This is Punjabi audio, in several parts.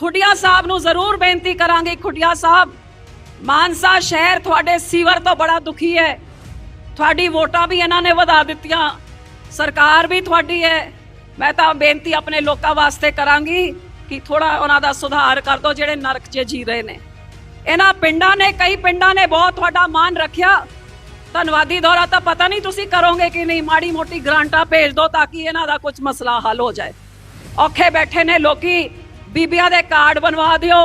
ਖੁੱਡੀਆਂ ਸਾਹਿਬ ਨੂੰ ਜ਼ਰੂਰ ਬੇਨਤੀ ਕਰਾਂਗੇ ਖੁੱਡੀਆਂ ਸਾਹਿਬ, ਮਾਨਸਾ ਸ਼ਹਿਰ ਤੁਹਾਡੇ ਸੀਵਰ ਤੋਂ ਬੜਾ ਦੁਖੀ ਹੈ। ਤੁਹਾਡੀ ਵੋਟਾਂ ਵੀ ਇਹਨਾਂ ਨੇ ਵਧਾ ਦਿੱਤੀਆਂ, ਸਰਕਾਰ ਵੀ ਤੁਹਾਡੀ ਹੈ। ਮੈਂ ਤਾਂ ਬੇਨਤੀ ਆਪਣੇ ਲੋਕਾਂ ਵਾਸਤੇ ਕਰਾਂਗੀ ਕਿ ਥੋੜਾ ਉਹਨਾਂ ਦਾ ਸੁਧਾਰ ਕਰ ਦਿਓ, ਜਿਹੜੇ ਨਰਕ 'ਚ ਜੀ ਰਹੇ ਨੇ। ਇਹਨਾਂ ਪਿੰਡਾਂ ਨੇ, ਕਈ ਪਿੰਡਾਂ ਨੇ ਬਹੁਤ ਤੁਹਾਡਾ ਮਾਨ ਰੱਖਿਆ। ਧੰਨਵਾਦੀ ਦੌਰਾ ਤਾਂ ਪਤਾ ਨਹੀਂ ਤੁਸੀਂ ਕਰੋਗੇ ਕਿ ਨਹੀਂ, ਮਾੜੀ ਮੋਟੀ ਗ੍ਰਾਂਟਾਂ ਭੇਜ ਦਿਓ ਤਾਂ ਕਿ ਇਹਨਾਂ ਦਾ ਕੁਝ ਮਸਲਾ ਹੱਲ ਹੋ ਜਾਏ। ਔਖੇ ਬੈਠੇ ਨੇ ਲੋਕੀ ਬੀਬੀਆਂ ਦੇ ਕਾਰਡ ਬਣਵਾ ਦਿਓ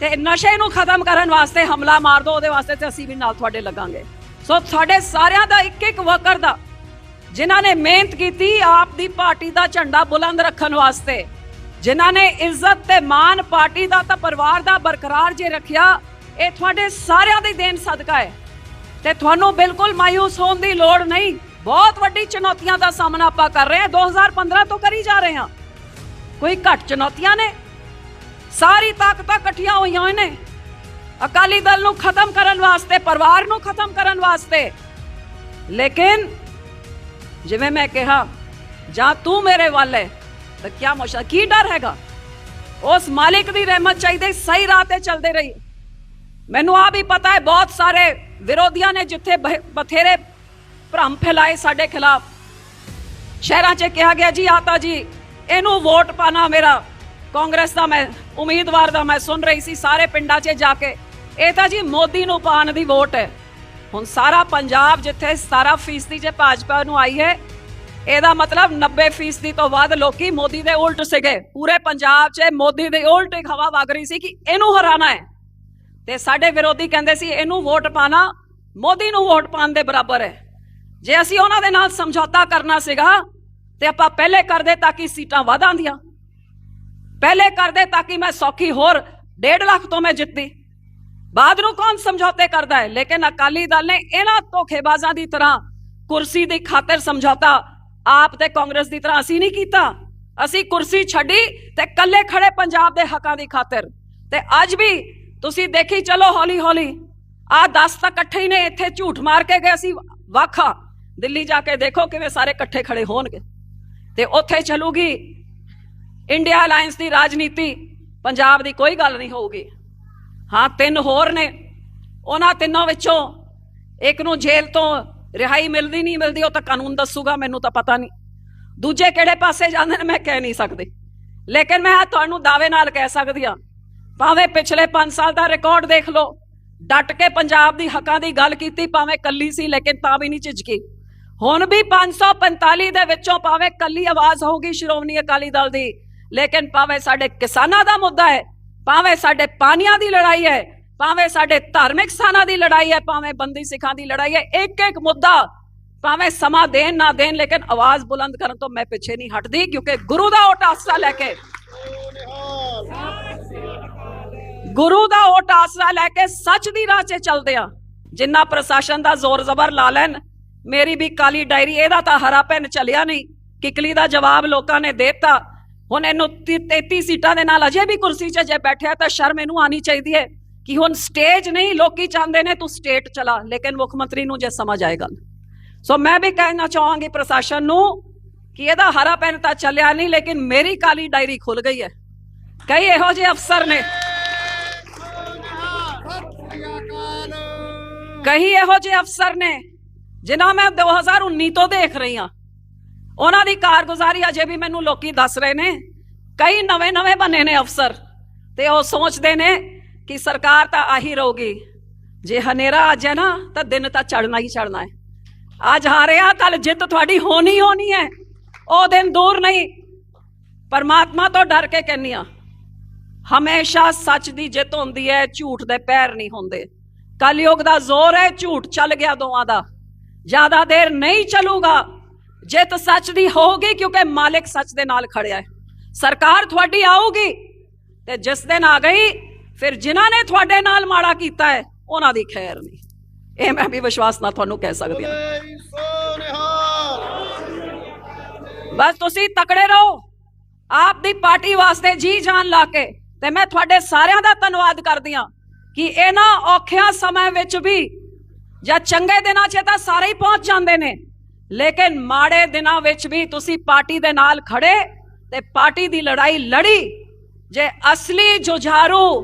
ਤੇ ਨਸ਼ੇ ਨੂੰ ਖਤਮ ਕਰਨ ਵਾਸਤੇ ਹਮਲਾ ਮਾਰ ਦਿਓ, ਉਹਦੇ ਵਾਸਤੇ ਤੇ ਅਸੀਂ ਵੀ ਨਾਲ ਤੁਹਾਡੇ ਲੱਗਾਂਗੇ। ਸੋ ਸਾਡੇ ਸਾਰਿਆਂ ਦਾ ਇੱਕ ਇੱਕ ਵਰਕਰ ਦਾ, ਜਿਨ੍ਹਾਂ ਨੇ ਮਿਹਨਤ ਕੀਤੀ ਆਪ ਦੀ ਪਾਰਟੀ ਦਾ ਝੰਡਾ ਬੁਲੰਦ ਰੱਖਣ ਵਾਸਤੇ, ਜਿਨ੍ਹਾਂ ਨੇ ਇੱਜ਼ਤ ਤੇ ਮਾਣ ਪਾਰਟੀ ਦਾ ਤਾਂ ਪਰਿਵਾਰ ਦਾ ਬਰਕਰਾਰ ਜੇ ਰੱਖਿਆ, ਇਹ ਤੁਹਾਡੇ ਸਾਰਿਆਂ ਦੀ ਦੇਣ ਸਦਕਾ ਹੈ। ਤੇ ਤੁਹਾਨੂੰ ਬਿਲਕੁਲ ਮਾਇੂਸ ਹੋਣ ਦੀ ਲੋੜ ਨਹੀਂ। ਬਹੁਤ ਵੱਡੀ ਚੁਣੌਤੀਆਂ ਦਾ ਸਾਹਮਣਾ ਆਪਾਂ ਕਰ ਰਹੇ ਹਾਂ। 2015 ਤੋਂ ਕਰੀ ਜਾ ਰਹੇ ਹਾਂ। ਕੋਈ ਘੱਟ ਚੁਣੌਤੀਆਂ ਨੇ ਸਾਰੀ ਤਾਕਤਾਂ ਇਕੱਠੀਆਂ ਹੋਈਆਂ ਨੇ ਅਕਾਲੀ ਦਲ ਨੂੰ ਖਤਮ ਕਰਨ ਵਾਸਤੇ, ਪਰਿਵਾਰ ਨੂੰ ਖਤਮ ਕਰਨ ਵਾਸਤੇ। ਲੇਕਿਨ ਜਿਵੇਂ ਮੈਂ ਕਿਹਾ, ਜਾਂ ਤੂੰ ਮੇਰੇ ਵੱਲ ਤਾਂ ਕੀ ਮੁਸ਼ਕਲ ਕੀ ਡਰ ਹੈਗਾ? ਉਸ ਮਾਲਿਕ ਦੀ ਰਹਿਮਤ ਚਾਹੀਦੀ, ਸਹੀ ਰਾਹ ਤੇ ਚੱਲਦੇ ਰਹੀ। ਮੈਨੂੰ ਆ ਵੀ ਪਤਾ ਹੈ, ਬਹੁਤ ਸਾਰੇ ਵਿਰੋਧੀਆਂ ਨੇ ਜਿੱਥੇ ਬਥੇਰੇ ਭ੍ਰਮ ਫੈਲਾਏ ਸਾਡੇ ਖਿਲਾਫ। ਸ਼ਹਿਰਾਂ 'ਚ ਕਿਹਾ ਗਿਆ, ਜੀ ਆਤਾ ਜੀ, ਇਹਨੂੰ ਵੋਟ ਪਾਣਾ ਮੇਰਾ ਕਾਂਗਰਸ ਦਾ ਮੈਂ, ਉਮੀਦਵਾਰ ਦਾ ਮੈਂ ਸੁਣ ਰਹੀ ਸੀ ਸਾਰੇ ਪਿੰਡਾਂ 'ਚ ਜਾ ਕੇ। ਇਹ ਤਾਂ ਜੀ ਮੋਦੀ ਨੂੰ ਪਾਣ ਦੀ ਵੋਟ ਹੈ। ਹੁਣ ਸਾਰਾ ਪੰਜਾਬ ਜਿੱਥੇ 17% 'ਚ ਭਾਜਪਾ ਨੂੰ ਆਈ ਹੈ, ਇਹਦਾ ਮਤਲਬ 90% ਤੋਂ ਵੱਧ ਲੋਕੀ ਮੋਦੀ ਦੇ ਉਲਟ ਸੀਗੇ। ਪੂਰੇ ਪੰਜਾਬ 'ਚ ਮੋਦੀ ਦੇ ਉਲਟ ਇੱਕ ਹਵਾ ਵਗ ਰਹੀ ਸੀ ਕਿ ਇਹਨੂੰ ਹਰਾਣਾ ਹੈ। ਤੇ ਸਾਡੇ ਵਿਰੋਧੀ ਕਹਿੰਦੇ ਸੀ, ਇਹਨੂੰ ਵੋਟ ਪਾਣਾ ਮੋਦੀ ਨੂੰ ਵੋਟ ਪਾਣ ਦੇ ਬਰਾਬਰ ਹੈ। ਜੇ ਅਸੀਂ ਉਹਨਾਂ ਦੇ ਨਾਲ ਸਮਝੌਤਾ ਕਰਨਾ ਸੀਗਾ, ਤੇ ਆਪਾਂ ਪਹਿਲੇ ਕਰਦੇ ਤਾਂ ਕਿ ਸੀਟਾਂ ਵਧ ਆਂਦੀਆਂ ਪਹਿਲੇ ਕਰਦੇ ਤਾਂ ਕਿ ਮੈਂ ਸੌਖੀ ਹੋਰ 1.5 ਲੱਖ ਤੋਂ ਮੈਂ ਜਿੱਤੀ। ਬਾਅਦ ਨੂੰ ਕੌਣ ਸਮਝੌਤੇ ਕਰਦਾ ਹੈ? ਲੇਕਿਨ ਅਕਾਲੀ ਦਲ ਨੇ ਇਹਨਾਂ ਧੋਖੇਬਾਜ਼ਾਂ ਦੀ ਤਰ੍ਹਾਂ ਕੁਰਸੀ ਦੀ ਖਾਤਰ ਸਮਝੌਤਾ ਆਪ ਤੇ ਕਾਂਗਰਸ ਦੀ ਤਰ੍ਹਾਂ ਅਸੀਂ ਨਹੀਂ ਕੀਤਾ। ਅਸੀਂ ਕੁਰਸੀ ਛੱਡੀ ਤੇ ਕੱਲੇ ਖੜੇ ਪੰਜਾਬ ਦੇ ਹੱਕਾਂ ਦੀ ਖਾਤਰ। ਤੇ ਅੱਜ ਵੀ ਤੁਸੀਂ ਦੇਖੀ ਚਲੋ ਹੌਲੀ ਹੌਲੀ ਆ 10 ਤਾਂ ਇਕੱਠੇ ਹੀ ਨੇ, ਇੱਥੇ ਝੂਠ ਮਾਰ ਕੇ ਗਏ ਅਸੀਂ। ਵਾਖਾ ਦਿੱਲੀ ਜਾ ਕੇ ਦੇਖੋ ਕਿਵੇਂ ਸਾਰੇ ਇਕੱਠੇ ਖੜੇ ਹੋਣਗੇ। ਤੇ ਉੱਥੇ ਚੱਲੂਗੀ ਇੰਡੀਆ ਅਲਾਈਅੰਸ ਦੀ ਰਾਜਨੀਤੀ ਪੰਜਾਬ ਦੀ ਕੋਈ ਗੱਲ ਨਹੀਂ ਹੋਊਗੀ। ਹਾਂ, ਤਿੰਨ ਹੋਰ ਨੇ। ਉਹਨਾਂ ਤਿੰਨੋਂ ਵਿੱਚੋਂ ਇੱਕ ਨੂੰ ਜੇਲ੍ਹ ਤੋਂ ਰਿਹਾਈ ਮਿਲਦੀ ਨਹੀਂ ਮਿਲਦੀ, ਉਹ ਤਾਂ ਕਾਨੂੰਨ ਦੱਸੂਗਾ, ਮੈਨੂੰ ਤਾਂ ਪਤਾ ਨਹੀਂ। ਦੂਜੇ ਕਿਹੜੇ ਪਾਸੇ ਜਾਂਦੇ ਨੇ, ਮੈਂ ਕਹਿ ਨਹੀਂ ਸਕਦੀ। ਲੇਕਿਨ ਮੈਂ ਤੁਹਾਨੂੰ ਦਾਅਵੇ ਨਾਲ ਕਹਿ ਸਕਦੀ ਹਾਂ, ਭਾਵੇਂ ਪਿਛਲੇ 5 ਸਾਲ ਦਾ ਰਿਕਾਰਡ ਦੇਖ ਲਓ, ਡਟ ਕੇ ਪੰਜਾਬ ਦੀ ਹੱਕਾਂ ਦੀ ਗੱਲ ਕੀਤੀ, ਭਾਵੇਂ ਕੱਲੀ ਸੀ, ਲੇਕਿਨ ਤਾਂ ਵੀ ਨਹੀਂ ਝਿਜਕੀ। ਹੁਣ ਵੀ 545 ਦੇ ਵਿੱਚੋਂ ਭਾਵੇਂ ਕੱਲੀ ਆਵਾਜ਼ ਹੋਊਗੀ ਸ਼੍ਰੋਮਣੀ ਅਕਾਲੀ ਦਲ ਦੀ ਲੇਕਿਨ ਭਾਵੇਂ ਸਾਡੇ ਕਿਸਾਨਾਂ ਦਾ ਮੁੱਦਾ ਹੈ, ਭਾਵੇਂ ਸਾਡੇ ਪਾਣੀਆਂ ਦੀ ਲੜਾਈ ਹੈ, ਭਾਵੇਂ ਸਾਡੇ ਧਾਰਮਿਕ ਸਥਾਨਾਂ ਦੀ ਲੜਾਈ ਹੈ, ਭਾਵੇਂ ਬੰਦੀ ਸਿੱਖਾਂ ਦੀ ਲੜਾਈ ਹੈ ਇੱਕ ਇੱਕ ਮੁੱਦਾ ਭਾਵੇਂ ਸਮਾਂ ਦੇਣ ਨਾ ਦੇਣ, ਲੇਕਿਨ ਆਵਾਜ਼ ਬੁਲੰਦ ਕਰਨ ਤੋਂ ਮੈਂ ਪਿੱਛੇ ਨਹੀਂ ਹਟਦੀ, ਕਿਉਂਕਿ ਗੁਰੂ ਦਾ ਓਟ ਆਸਰਾ ਲੈ ਕੇ ਗੁਰੂ ਦਾ ਓਟ ਆਸਰਾ ਲੈ ਕੇ ਸੱਚ ਦੀ ਰਾਹ 'ਚ ਚੱਲਦੇ ਆ ਜਿੰਨਾ ਪ੍ਰਸ਼ਾਸਨ ਦਾ ਜ਼ੋਰ ਜ਼ਬਰ ਲਾ ਲੈਣ, ਮੇਰੀ ਵੀ ਕਾਲੀ ਡਾਇਰੀ, ਇਹਦਾ ਤਾਂ ਹਰਾ ਪੈਨ ਚੱਲਿਆ ਨਹੀਂ। ਕਿਕਲੀ ਦਾ ਜਵਾਬ ਲੋਕਾਂ ਨੇ ਦੇਤਾ। ਹੁਣ ਇਹਨੂੰ 33 ਸੀਟਾਂ ਦੇ ਨਾਲ ਅਜੇ ਵੀ ਕੁਰਸੀ 'ਚ ਜੇ ਬੈਠਿਆ ਤਾਂ ਸ਼ਰਮ ਇਹਨੂੰ ਆਣੀ ਚਾਹੀਦੀ ਹੈ ਕਿ ਹੁਣ ਸਟੇਜ ਨਹੀਂ, ਲੋਕੀ ਚਾਹੁੰਦੇ ਨੇ ਤੂੰ ਸਟੇਟ ਚਲਾ, ਲੇਕਿਨ ਮੁੱਖ ਮੰਤਰੀ ਨੂੰ ਜੇ ਸਮਝ ਆਏ ਗੱਲ ਸੋ ਮੈਂ ਵੀ ਕਹਿਣਾ ਚਾਹਾਂਗੀ ਪ੍ਰਸ਼ਾਸਨ ਨੂੰ ਕਿ ਇਹਦਾ ਹਰਾ ਪੈਨ ਤਾਂ ਚੱਲਿਆ ਨਹੀਂ, ਲੇਕਿਨ ਮੇਰੀ ਕਾਲੀ ਡਾਇਰੀ ਖੁੱਲ ਗਈ ਹੈ। ਕਈ ਇਹੋ ਜਿਹੇ ਅਫਸਰ ਨੇ। ਕਈ ਇਹੋ ਜਿਹੇ ਅਫਸਰ ਨੇ ਜਿਨ੍ਹਾਂ ਮੈਂ 2019 ਤੋਂ ਦੇਖ ਰਹੀ ਹਾਂ। ਉਹਨਾਂ ਦੀ ਕਾਰਗੁਜ਼ਾਰੀ ਅਜੇ ਵੀ ਮੈਨੂੰ ਲੋਕੀ ਦੱਸ ਰਹੇ ਨੇ। ਕਈ ਨਵੇਂ-ਨਵੇਂ ਬਣੇ ਨੇ ਅਫਸਰ ਤੇ ਉਹ ਸੋਚਦੇ ਨੇ ਕਿ ਸਰਕਾਰ ਤਾਂ ਆਹੀ ਰਹੂਗੀ। ਜੇ ਹਨੇਰਾ ਅੱਜ ਹੈ ਨਾ, ਤਾਂ ਦਿਨ ਤਾਂ ਚੜਨਾ ਹੀ ਚੜਨਾ ਹੈ। ਅੱਜ ਹਾਰਿਆ ਕੱਲ ਜਿੱਤ ਤੁਹਾਡੀ ਹੋਣੀ ਹੋਣੀ ਹੈ। ਉਹ ਦਿਨ ਦੂਰ ਨਹੀਂ। ਪਰਮਾਤਮਾ ਤੋਂ ਡਰ ਕੇ ਕਹਿੰਨੀ ਆ ਹਮੇਸ਼ਾ ਸੱਚ ਦੀ ਜਿੱਤ ਹੁੰਦੀ ਹੈ, ਝੂਠ ਦੇ ਪੈਰ ਨਹੀਂ ਹੁੰਦੇ। ਕਲਯੁਗ ਦਾ ਜ਼ੋਰ ਹੈ, ਝੂਠ ਚੱਲ ਗਿਆ ਦੋਵਾਂ ਦਾ। ਜ਼ਿਆਦਾ ਦੇਰ ਨਹੀਂ ਚੱਲੂਗਾ। ਜਿੱਤ ਸੱਚ ਦੀ ਹੋਊਗੀ ਕਿਉਂਕਿ ਮਾਲਿਕ ਸੱਚ ਦੇ ਨਾਲ ਖੜਿਆ ਹੈ। ਸਰਕਾਰ ਤੁਹਾਡੀ ਆਊਗੀ ਤੇ ਜਿਸ ਦਿਨ ਆ ਗਈ ਫਿਰ ਜਿਨ੍ਹਾਂ ਨੇ ਤੁਹਾਡੇ ਨਾਲ ਮਾੜਾ ਕੀਤਾ ਹੈ ਉਹਨਾਂ ਦੀ ਖੈਰ ਨਹੀਂ। ਇਹ ਮੈਂ ਵੀ ਵਿਸ਼ਵਾਸ ਨਾਲ ਤੁਹਾਨੂੰ ਕਹਿ ਸਕਦੀ ਹਾਂ। ਬਸ ਤੁਸੀਂ ਤਕੜੇ ਰਹੋ। ਆਪ ਦੀ ਪਾਰਟੀ ਵਾਸਤੇ ਜੀ ਜਾਨ ਲਾ ਕੇ ਤੇ ਮੈਂ ਤੁਹਾਡੇ ਸਾਰਿਆਂ ਦਾ ਧੰਨਵਾਦ ਕਰਦੀ ਹਾਂ ਕਿ ਇਹਨਾਂ ਔਖਿਆਂ ਸਮੇਂ ਵਿੱਚ ਵੀ ਜਾਂ ਚੰਗੇ ਦਿਨਾਂ 'ਚ ਤਾਂ ਸਾਰੇ ਹੀ ਪਹੁੰਚ ਜਾਂਦੇ ਨੇ। ਲੇਕਿਨ ਮਾੜੇ ਦਿਨਾਂ ਵਿੱਚ ਵੀ ਤੁਸੀਂ ਪਾਰਟੀ ਦੇ ਨਾਲ ਖੜੇ ਤੇ ਪਾਰਟੀ ਦੀ ਲੜਾਈ ਲੜੀ। ਜੇ ਅਸਲੀ ਜੁਝਾਰੂ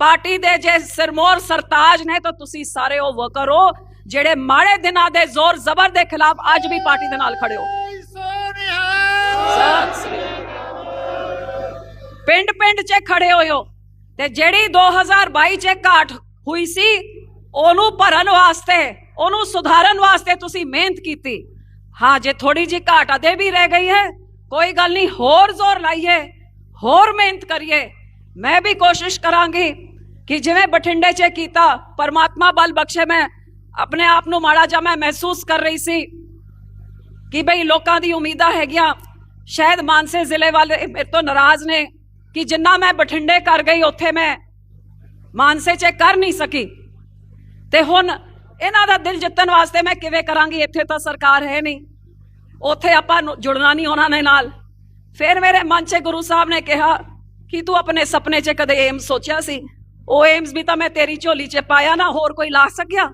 ਪਾਰਟੀ ਦੇ ਜੇ ਸਿਰਮੌਰ ਸਰਤਾਜ ਨੇ ਤਾਂ ਤੁਸੀਂ ਸਾਰੇ ਉਹ ਵਰਕਰ ਹੋ ਜਿਹੜੇ ਮਾੜੇ ਦਿਨਾਂ ਦੇ ਜ਼ੋਰ ਜ਼ਬਰ ਦੇ ਖਿਲਾਫ ਅੱਜ ਵੀ ਪਾਰਟੀ ਦੇ ਨਾਲ ਖੜੇ ਹੋ। ਪਿੰਡ ਪਿੰਡ 'ਚ ਖੜੇ ਹੋਏ ਹੋ ਤੇ ਜਿਹੜੀ 2022 'ਚ ਘਾਟ ਹੋਈ ਸੀ, ਉਹਨੂੰ ਭਰਨ ਵਾਸਤੇ, ਉਹਨੂੰ ਸੁਧਾਰਨ ਵਾਸਤੇ ਤੁਸੀਂ ਮਿਹਨਤ ਕੀਤੀ। ਹਾਂ ਜੇ ਥੋੜੀ ਜਿਹੀ ਘਾਟ ਅਦੇ ਵੀ ਰਹਿ ਗਈ ਹੈ ਕੋਈ ਗੱਲ ਨਹੀਂ ਹੋਰ ਜ਼ੋਰ ਲਾਈਏ ਹੋਰ ਮਿਹਨਤ ਕਰੀਏ ਮੈਂ ਵੀ ਕੋਸ਼ਿਸ਼ ਕਰਾਂਗੀ ਕਿ ਜਿਵੇਂ ਬਠਿੰਡੇ 'ਚ ਕੀਤਾ ਪਰਮਾਤਮਾ ਬਲ ਬਖਸ਼ੇ ਮੈਂ ਆਪਣੇ ਆਪ ਨੂੰ ਮਾੜਾ ਜਿਹਾ ਮੈਂ ਮਹਿਸੂਸ ਕਰ ਰਹੀ ਸੀ ਕਿ ਭਈ ਲੋਕਾਂ ਦੀ ਉਮੀਦਾਂ ਹੈਗੀਆਂ ਸ਼ਾਇਦ ਮਾਨਸੇ ਜ਼ਿਲ੍ਹੇ ਵਾਲੇ ਮੇਰੇ ਤੋਂ ਨਾਰਾਜ਼ ਨੇ ਕਿ ਜਿੰਨਾ ਮੈਂ ਬਠਿੰਡੇ ਕਰ ਗਈ ਉੱਥੇ ਮੈਂ ਮਾਨਸੇ 'ਚ ਕਰ ਨਹੀਂ ਸਕੀ ਤੇ ਹੁਣ ਇਹਨਾਂ ਦਾ ਦਿਲ ਜਿੱਤਣ ਵਾਸਤੇ ਮੈਂ ਕਿਵੇਂ ਕਰਾਂਗੀ? ਇੱਥੇ ਤਾਂ ਸਰਕਾਰ ਹੈ ਨਹੀਂ। ਉੱਥੇ ਆਪਾਂ ਜੁੜਨਾ ਨਹੀਂ ਉਹਨਾਂ ਦੇ ਨਾਲ। ਫਿਰ ਮੇਰੇ ਮਨ 'ਚ ਗੁਰੂ ਸਾਹਿਬ ਨੇ ਕਿਹਾ ਕਿ ਤੂੰ ਆਪਣੇ ਸੁਪਨੇ 'ਚ ਕਦੇ ਏਮਸ ਸੋਚਿਆ ਸੀ? ਉਹ ਏਮਸ ਵੀ ਤਾਂ ਮੈਂ ਤੇਰੀ ਝੋਲੀ 'ਚ ਪਾਇਆ ਨਾ ਹੋਰ ਕੋਈ ਲਾ ਸਕਿਆ?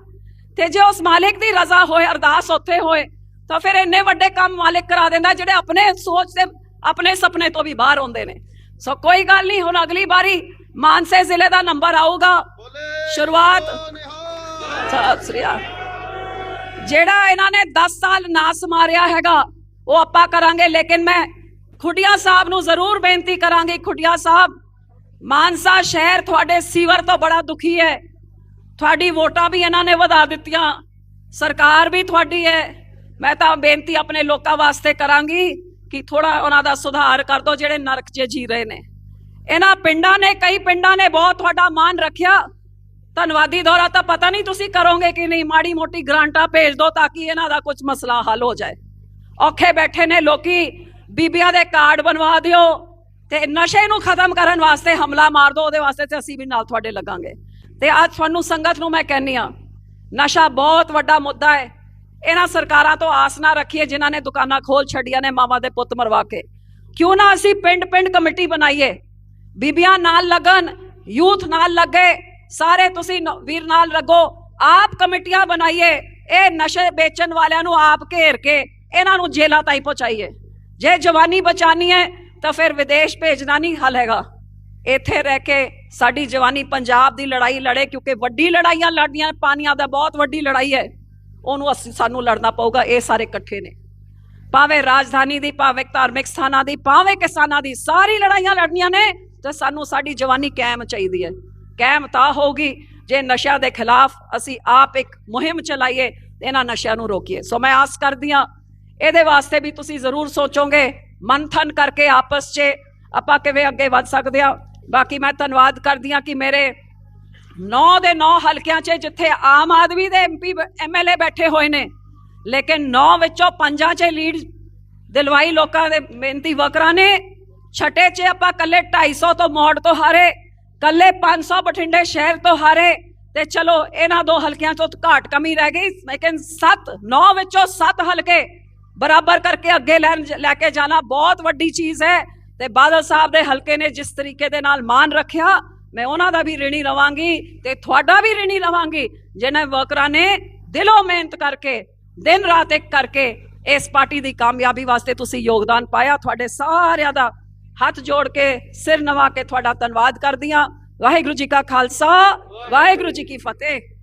ਤੇ ਜੇ ਉਸ ਮਾਲਿਕ ਦੀ ਰਜ਼ਾ ਹੋਏ ਅਰਦਾਸ ਉੱਥੇ ਹੋਏ ਤਾਂ ਫਿਰ ਇੰਨੇ ਵੱਡੇ ਕੰਮ ਮਾਲਿਕ ਕਰਾ ਦਿੰਦਾ ਜਿਹੜੇ ਆਪਣੇ ਸੋਚ ਤੇ ਆਪਣੇ ਸੁਪਨੇ ਤੋਂ ਵੀ ਬਾਹਰ ਹੁੰਦੇ ਨੇ। ਸੋ ਕੋਈ ਗੱਲ ਨਹੀਂ ਹੁਣ ਅਗਲੀ ਵਾਰੀ ਮਾਨਸੇ ਜ਼ਿਲ੍ਹੇ ਦਾ ਨੰਬਰ ਆਊਗਾ। ਸ਼ੁਰੂਆਤ ਸਤਿ ਸ੍ਰੀ ਅਕਾਲ। ਜਿਹੜਾ ਇਹਨਾਂ ਨੇ 10 ਸਾਲ ਨਾਸ ਮਾਰਿਆ ਹੈਗਾ, ਉਹ ਆਪਾਂ ਕਰਾਂਗੇ, ਲੇਕਿਨ ਮੈਂ ਖੁੱਡੀਆਂ ਸਾਹਿਬ ਨੂੰ ਜ਼ਰੂਰ ਬੇਨਤੀ ਕਰਾਂਗੀ ਖੁੱਡੀਆਂ ਸਾਹਿਬ, ਮਾਨਸਾ ਸ਼ਹਿਰ ਤੁਹਾਡੇ ਸੀਵਰ ਤੋਂ ਬੜਾ ਦੁਖੀ ਹੈ। ਤੁਹਾਡੀ ਵੋਟਾਂ ਵੀ ਇਹਨਾਂ ਨੇ ਵਧਾ ਦਿੱਤੀਆਂ, ਸਰਕਾਰ ਵੀ ਤੁਹਾਡੀ ਹੈ। ਮੈਂ ਤਾਂ ਬੇਨਤੀ ਆਪਣੇ ਲੋਕਾਂ ਵਾਸਤੇ ਕਰਾਂਗੀ ਕਿ ਥੋੜਾ ਉਹਨਾਂ ਦਾ ਸੁਧਾਰ ਕਰ ਦਿਓ, ਜਿਹੜੇ ਨਰਕ 'ਚ ਜੀ ਰਹੇ ਨੇ। ਇਹਨਾਂ ਪਿੰਡਾਂ ਨੇ, ਕਈ ਪਿੰਡਾਂ ਨੇ ਬਹੁਤ ਤੁਹਾਡਾ ਮਾਨ ਰੱਖਿਆ। ਧੰਨਵਾਦੀ ਦੌਰਾ ਤਾਂ ਪਤਾ ਨਹੀਂ ਤੁਸੀਂ ਕਰੋਗੇ ਕਿ ਨਹੀਂ। ਮਾੜੀ ਮੋਟੀ ਗ੍ਰਾਂਟਾਂ ਭੇਜ ਦਿਓ ਤਾਂ ਕਿ ਇਹਨਾਂ ਦਾ ਕੁਝ ਮਸਲਾ ਹੱਲ ਹੋ ਜਾਏ। ਔਖੇ ਬੈਠੇ ਨੇ ਲੋਕੀ। ਬੀਬੀਆਂ ਦੇ ਕਾਰਡ ਬਣਵਾ ਦਿਓ ਤੇ ਨਸ਼ੇ ਨੂੰ ਖਤਮ ਕਰਨ ਵਾਸਤੇ ਹਮਲਾ ਮਾਰ ਦਿਓ। ਉਹਦੇ ਵਾਸਤੇ ਤੇ ਅਸੀਂ ਵੀ ਨਾਲ ਤੁਹਾਡੇ ਲੱਗਾਂਗੇ। ਤੇ ਅੱਜ ਤੁਹਾਨੂੰ ਸੰਗਤ ਨੂੰ ਮੈਂ ਕਹਿੰਨੀ ਆ ਨਸ਼ਾ ਬਹੁਤ ਵੱਡਾ ਮੁੱਦਾ ਹੈ। ਇਹਨਾਂ ਸਰਕਾਰਾਂ ਤੋਂ ਆਸ ਨਾ ਰੱਖੀਏ ਜਿਨ੍ਹਾਂ ਨੇ ਦੁਕਾਨਾਂ ਖੋਲ ਛੱਡੀਆਂ ਨੇ ਮਾਵਾਂ ਦੇ ਪੁੱਤ ਮਰਵਾ ਕੇ। ਕਿਉਂ ਨਾ ਅਸੀਂ ਪਿੰਡ ਪਿੰਡ ਕਮੇਟੀ ਬਣਾਈਏ। ਬੀਬੀਆਂ ਨਾਲ ਲੱਗਣ, ਯੂਥ ਨਾਲ ਲੱਗੇ। ਸਾਰੇ ਤੁਸੀਂ ਵੀਰ ਨਾਲ ਲੱਗੋ ਆਪ ਕਮੇਟੀਆਂ ਬਣਾਈਏ, ਇਹ ਨਸ਼ੇ ਵੇਚਣ ਵਾਲਿਆਂ ਨੂੰ ਆਪ ਘੇਰ ਕੇ ਇਹਨਾਂ ਨੂੰ ਜੇਲਾਂ ਤਾਈ ਪਹੁੰਚਾਈਏ। ਜੇ ਜਵਾਨੀ ਬਚਾਨੀ ਹੈ, ਤਾਂ ਫਿਰ ਵਿਦੇਸ਼ ਭੇਜਣਾ ਨਹੀਂ ਹੱਲ ਹੈਗਾ। ਇੱਥੇ ਰਹਿ ਕੇ ਸਾਡੀ ਜਵਾਨੀ ਪੰਜਾਬ ਦੀ ਲੜਾਈ ਲੜੇ, ਕਿਉਂਕਿ ਵੱਡੀ ਲੜਾਈਆਂ ਲੜਨੀਆਂ ਪਾਣੀਆਂ ਦਾ ਬਹੁਤ ਵੱਡੀ ਲੜਾਈ ਹੈ। ਉਹਨੂੰ ਅਸੀਂ ਸਾਨੂੰ ਲੜਨਾ ਪਊਗਾ, ਇਹ ਸਾਰੇ ਇਕੱਠੇ ਨੇ। ਭਾਵੇਂ ਰਾਜਧਾਨੀ ਦੀ, ਭਾਵੇਂ ਧਾਰਮਿਕ ਸਥਾਨਾਂ ਦੀ, ਭਾਵੇਂ ਕਿਸਾਨਾਂ ਦੀ, ਸਾਰੀ ਲੜਾਈਆਂ ਲੜਨੀਆਂ ਨੇ, ਤੇ ਸਾਨੂੰ ਸਾਡੀ ਜਵਾਨੀ ਕਾਇਮ ਚਾਹੀਦੀ ਹੈ। ਕਾਇਮ ਤਾਂ ਹੋਊਗੀ, ਜੇ ਨਸ਼ਿਆਂ ਦੇ ਖਿਲਾਫ ਅਸੀਂ ਆਪ ਇੱਕ ਮੁਹਿੰਮ ਚਲਾਈਏ ਇਹਨਾਂ ਨਸ਼ਿਆਂ ਨੂੰ ਰੋਕੀਏ। ਸੋ ਮੈਂ ਆਸ ਕਰਦੀ ਹਾਂ, ਇਹਦੇ ਵਾਸਤੇ ਵੀ ਤੁਸੀਂ ਜ਼ਰੂਰ ਸੋਚੋਗੇ, ਮੰਥਨ ਕਰਕੇ ਆਪਸ 'ਚ ਆਪਾਂ ਕਿਵੇਂ ਅੱਗੇ ਵੱਧ ਸਕਦੇ ਹਾਂ। ਬਾਕੀ ਮੈਂ ਧੰਨਵਾਦ ਕਰਦੀ ਹਾਂ ਕਿ ਮੇਰੇ ਨੌ ਦੇ ਨੌ ਹਲਕਿਆਂ 'ਚ ਜਿੱਥੇ ਆਮ ਆਦਮੀ ਦੇ ਐਮਪੀ ਐਮਐਲਏ ਬੈਠੇ ਹੋਏ ਨੇ, ਲੇਕਿਨ ਨੌ ਵਿੱਚੋਂ ਪੰਜਾਂ 'ਚ ਲੀਡ ਦਿਲਵਾਈ ਲੋਕਾਂ ਦੇ ਮਿਹਨਤੀ ਵਰਕਰਾਂ ਨੇ, ਛਟੇ 'ਚ ਆਪਾਂ ਕੱਲੇ 250 ਤੋਂ ਮੋੜ ਤੋਂ ਹਾਰੇ। ਕੱਲੇ 500 ਬਠਿੰਡੇ ਸ਼ਹਿਰ ਤੋਂ ਹਾਰੇ ਤੇ ਚਲੋ, ਇਹਨਾਂ ਦੋ ਹਲਕਿਆਂ ਤੋਂ ਘਾਟ ਕਮੀ ਰਹਿ ਗਈ, ਲੇਕਿਨ 7 9 ਵਿੱਚੋਂ 7 ਹਲਕੇ ਬਰਾਬਰ ਕਰਕੇ ਅੱਗੇ ਲੈਣ ਲੈ ਕੇ ਜਾਣਾ ਬਹੁਤ ਵੱਡੀ ਚੀਜ਼ ਹੈ ਤੇ ਬਾਦਲ ਸਾਹਿਬ ਦੇ ਹਲਕੇ ਨੇ ਜਿਸ ਤਰੀਕੇ ਦੇ ਨਾਲ ਮਾਨ ਰੱਖਿਆ, ਮੈਂ ਉਹਨਾਂ ਦਾ ਵੀ ਰਿਣੀ ਰਵਾਂਗੀ ਤੇ ਤੁਹਾਡਾ ਵੀ ਰਿਣੀ ਰਵਾਂਗੀ ਜਿਹਨਾਂ ਵਰਕਰਾਂ ਨੇ ਦਿਲੋਂ ਮਿਹਨਤ ਕਰਕੇ, ਦਿਨ ਰਾਤ ਇੱਕ ਕਰਕੇ ਇਸ ਪਾਰਟੀ ਦੀ ਕਾਮਯਾਬੀ ਵਾਸਤੇ ਤੁਸੀਂ ਯੋਗਦਾਨ ਪਾਇਆ, ਤੁਹਾਡੇ ਸਾਰਿਆਂ ਦਾ ਹੱਥ ਜੋੜ ਕੇ, ਸਿਰ ਨਵਾ ਕੇ ਤੁਹਾਡਾ ਧੰਨਵਾਦ ਕਰਦੀ ਹਾਂ। ਵਾਹਿਗੁਰੂ ਜੀ ਕਾ ਖਾਲਸਾ, ਵਾਹਿਗੁਰੂ ਜੀ ਕੀ ਫਤਿਹ।